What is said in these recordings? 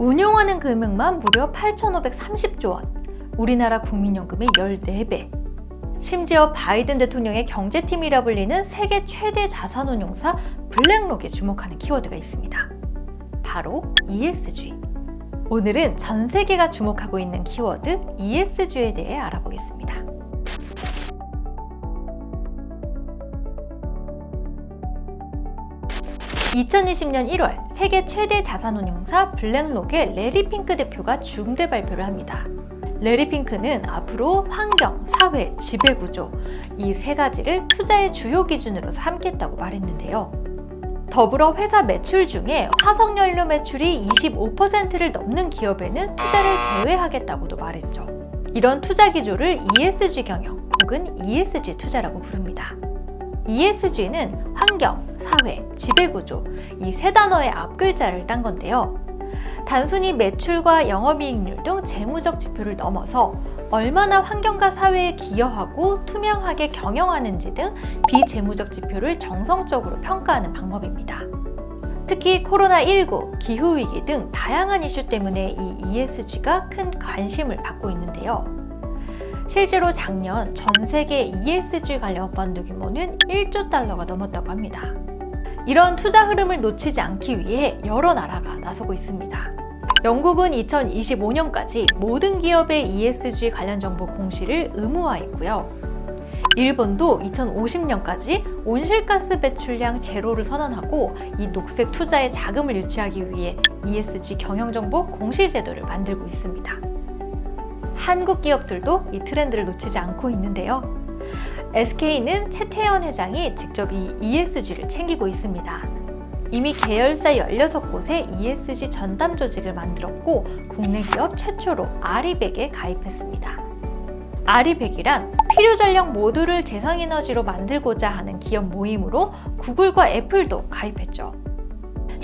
운용하는 금액만 무려 8,530조 원. 우리나라 국민연금의 14배. 심지어 바이든 대통령의 경제팀이라 불리는 세계 최대 자산운용사 블랙록에 주목하는 키워드가 있습니다. 바로 ESG. 오늘은 전 세계가 주목하고 있는 키워드 ESG에 대해 알아보겠습니다. 2020년 1월 세계 최대 자산운용사 블랙록의 레리 핑크 대표가 중대 발표를 합니다. 레리 핑크는 앞으로 환경, 사회, 지배구조 이 세 가지를 투자의 주요 기준으로 삼겠다고 말했는데요. 더불어 회사 매출 중에 화석연료 매출이 25%를 넘는 기업에는 투자를 제외하겠다고도 말했죠. 이런 투자 기조를 ESG 경영 혹은 ESG 투자라고 부릅니다. ESG는 환경, 사회, 지배구조 이 세 단어의 앞글자를 딴 건데요. 단순히 매출과 영업이익률 등 재무적 지표를 넘어서 얼마나 환경과 사회에 기여하고 투명하게 경영하는지 등 비재무적 지표를 정성적으로 평가하는 방법입니다. 특히 코로나19, 기후위기 등 다양한 이슈 때문에 이 ESG가 큰 관심을 받고 있는데요. 실제로 작년 전 세계 ESG 관련 펀드 규모는 1조 달러가 넘었다고 합니다. 이런 투자 흐름을 놓치지 않기 위해 여러 나라가 나서고 있습니다. 영국은 2025년까지 모든 기업의 ESG 관련 정보 공시를 의무화했고요. 일본도 2050년까지 온실가스 배출량 제로를 선언하고 이 녹색 투자에 자금을 유치하기 위해 ESG 경영정보 공시 제도를 만들고 있습니다. 한국 기업들도 이 트렌드를 놓치지 않고 있는데요. SK는 최태원 회장이 직접 이 ESG를 챙기고 있습니다. 이미 계열사 16곳에 ESG 전담 조직을 만들었고 국내 기업 최초로 아리백에 가입했습니다. 아리백이란 필요 전력 모두를 재생에너지로 만들고자 하는 기업 모임으로 구글과 애플도 가입했죠.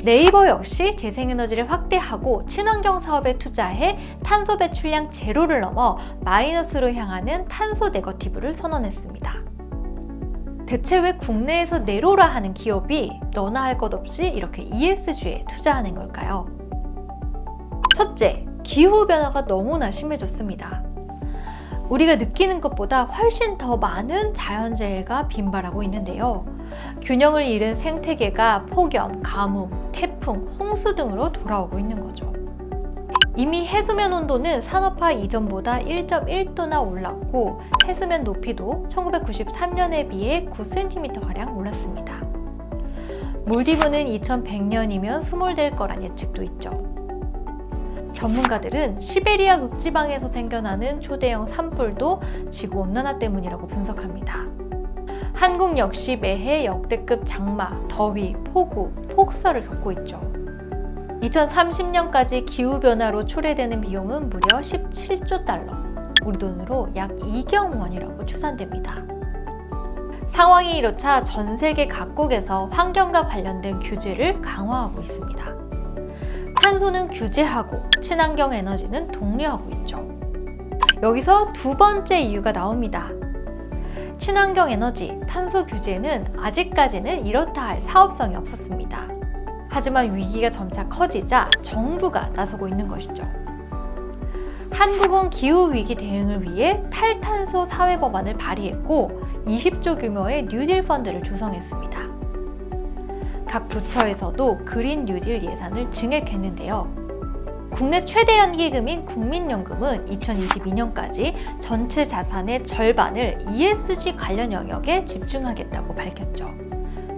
네이버 역시 재생에너지를 확대하고 친환경 사업에 투자해 탄소 배출량 제로를 넘어 마이너스로 향하는 탄소 네거티브를 선언했습니다. 대체 왜 국내에서 내로라 하는 기업이 너나 할 것 없이 이렇게 ESG에 투자하는 걸까요? 첫째, 기후변화가 너무나 심해졌습니다. 우리가 느끼는 것보다 훨씬 더 많은 자연재해가 빈발하고 있는데요. 균형을 잃은 생태계가 폭염, 가뭄, 태풍, 홍수 등으로 돌아오고 있는 거죠. 이미 해수면 온도는 산업화 이전보다 1.1도나 올랐고 해수면 높이도 1993년에 비해 9cm가량 올랐습니다. 몰디브는 2100년이면 수몰될 거란 예측도 있죠. 전문가들은 시베리아 극지방에서 생겨나는 초대형 산불도 지구 온난화 때문이라고 분석합니다. 한국 역시 매해 역대급 장마, 더위, 폭우, 폭설을 겪고 있죠. 2030년까지 기후변화로 초래되는 비용은 무려 17조 달러, 우리 돈으로 약 2경 원이라고 추산됩니다. 상황이 이렇자 전 세계 각국에서 환경과 관련된 규제를 강화하고 있습니다. 탄소는 규제하고 친환경 에너지는 독려하고 있죠. 여기서 두 번째 이유가 나옵니다. 친환경 에너지, 탄소 규제는 아직까지는 이렇다 할 사업성이 없었습니다. 하지만 위기가 점차 커지자 정부가 나서고 있는 것이죠. 한국은 기후위기 대응을 위해 탈탄소 사회 법안을 발의했고 20조 규모의 뉴딜 펀드를 조성했습니다. 각 부처에서도 그린 뉴딜 예산을 증액했는데요. 국내 최대 연기금인 국민연금은 2022년까지 전체 자산의 절반을 ESG 관련 영역에 집중하겠다고 밝혔죠.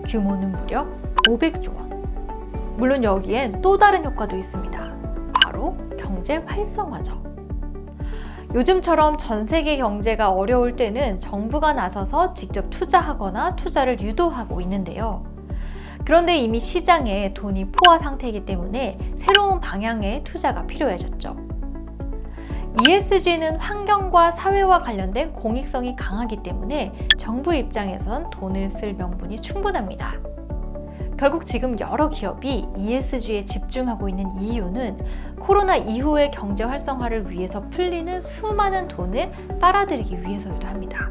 규모는 무려 500조 원. 물론 여기엔 또 다른 효과도 있습니다. 바로 경제 활성화죠. 요즘처럼 전 세계 경제가 어려울 때는 정부가 나서서 직접 투자하거나 투자를 유도하고 있는데요. 그런데 이미 시장에 돈이 포화 상태이기 때문에 새로운 방향의 투자가 필요해졌죠. ESG는 환경과 사회와 관련된 공익성이 강하기 때문에 정부 입장에선 돈을 쓸 명분이 충분합니다. 결국 지금 여러 기업이 ESG에 집중하고 있는 이유는 코로나 이후의 경제 활성화를 위해서 풀리는 수많은 돈을 빨아들이기 위해서이기도 합니다.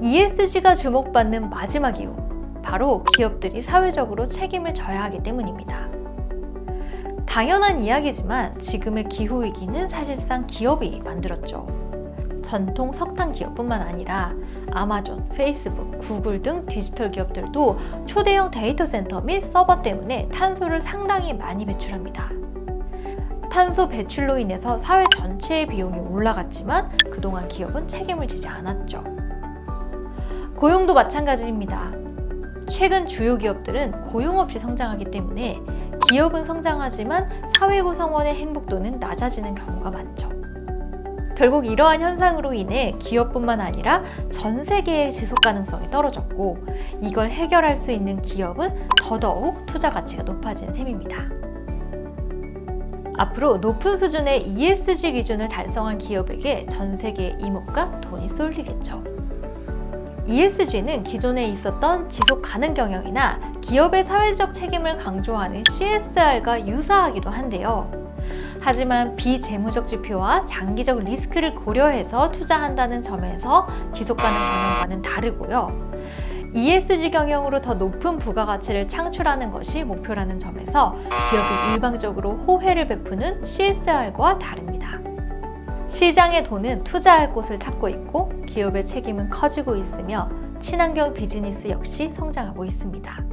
ESG가 주목받는 마지막 이유, 바로 기업들이 사회적으로 책임을 져야 하기 때문입니다. 당연한 이야기지만 지금의 기후위기는 사실상 기업이 만들었죠. 전통 석탄 기업뿐만 아니라 아마존, 페이스북, 구글 등 디지털 기업들도 초대형 데이터 센터 및 서버 때문에 탄소를 상당히 많이 배출합니다. 탄소 배출로 인해서 사회 전체의 비용이 올라갔지만 그동안 기업은 책임을 지지 않았죠. 고용도 마찬가지입니다. 최근 주요 기업들은 고용 없이 성장하기 때문에 기업은 성장하지만 사회 구성원의 행복도는 낮아지는 경우가 많죠. 결국 이러한 현상으로 인해 기업뿐만 아니라 전 세계의 지속 가능성이 떨어졌고 이걸 해결할 수 있는 기업은 더더욱 투자 가치가 높아진 셈입니다. 앞으로 높은 수준의 ESG 기준을 달성한 기업에게 전 세계의 이목과 돈이 쏠리겠죠. ESG는 기존에 있었던 지속 가능 경영이나 기업의 사회적 책임을 강조하는 CSR과 유사하기도 한데요. 하지만 비재무적 지표와 장기적 리스크를 고려해서 투자한다는 점에서 지속 가능 경영과는 다르고요. ESG 경영으로 더 높은 부가가치를 창출하는 것이 목표라는 점에서 기업이 일방적으로 호혜를 베푸는 CSR과 다릅니다. 시장의 돈은 투자할 곳을 찾고 있고 기업의 책임은 커지고 있으며 친환경 비즈니스 역시 성장하고 있습니다.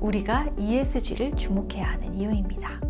우리가 ESG를 주목해야 하는 이유입니다.